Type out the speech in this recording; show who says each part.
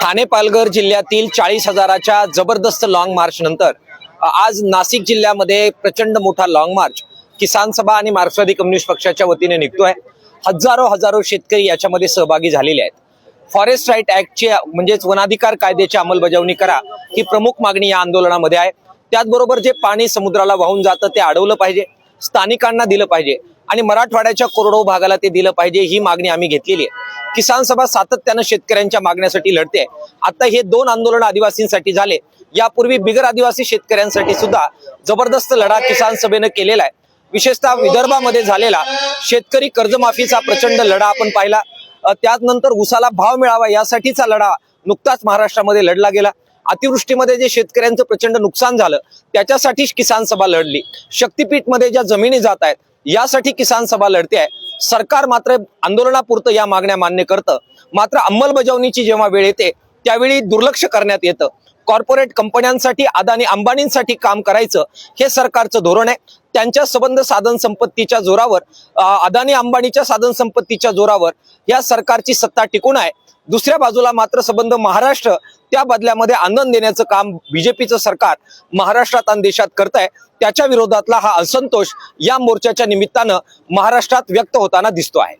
Speaker 1: ठाणे पालघर जिल्ह्यातील चाळीस हजाराच्या जबरदस्त लॉंग मार्च नंतर आज नाशिक जिल्ह्यामध्ये प्रचंड मोठा लॉंग मार्च किसान सभा आणि मार्क्सवादी कम्युनिस्ट पक्षाच्या वतीने निघतोय. हजारो हजारो शेतकरी याच्यामध्ये सहभागी झालेले आहेत. फॉरेस्ट राईट ऍक्टची म्हणजेच वनाधिकार कायद्याची अंमलबजावणी करा ही प्रमुख मागणी या आंदोलनामध्ये आहे. त्याचबरोबर जे पाणी समुद्राला वाहून जातं ते अडवलं पाहिजे. स्थानिकांना दिलं पाहिजे. आणि मराठवाड्याच्या कोरडो भागाला ते दिलं पाहिजे ही मागणी आम्ही घेतलेली आहे. किसान सभा सातत्यानं शेतकऱ्यांच्या मागण्यासाठी लढते आता हे दोन आंदोलन आदिवासींसाठी झाले. यापूर्वी बिगर आदिवासी शेतकऱ्यांसाठी सुद्धा जबरदस्त लढा किसान सभेनं केलेला आहे. विशेषतः विदर्भामध्ये झालेला शेतकरी कर्जमाफीचा प्रचंड लढा आपण पाहिला. त्यानंतर उसाला भाव मिळावा यासाठीचा लढा नुकताच महाराष्ट्रामध्ये लढला गेला. अतिवृष्टीमध्ये जे शेतकऱ्यांचं प्रचंड नुकसान झालं त्याच्यासाठी किसान सभा लढली. शक्तीपीठमध्ये ज्या जमिनी जात आहेत यासाठी किसान सभा लढते आहे. सरकार मात्र आंदोलनापुरतं या मागण्या मान्य करतं. मात्र अंमलबजावणीची जेव्हा वेळ येते त्यावेळी दुर्लक्ष करण्यात येतं. कॉर्पोरेट कंपन्यांसाठी अदानी अंबानींसाठी काम करायचं हे सरकारचं धोरण आहे. त्यांच्या संबंध साधन संपत्तीच्या जोरावर अं, अदानी अंबानीच्या साधन संपत्तीच्या जोरावर या सरकारची सत्ता टिकून आहे. दुसऱ्या बाजूला मात्र संबंध महाराष्ट्र त्या बदल्यामध्ये आनंद देण्याचं काम बीजेपीचं सरकार महाराष्ट्रात आणि देशात करत आहे त्याच्या विरोधातला हा असंतोष या मोर्चाच्या निमित्तानं महाराष्ट्रात व्यक्त होताना दिसतो आहे.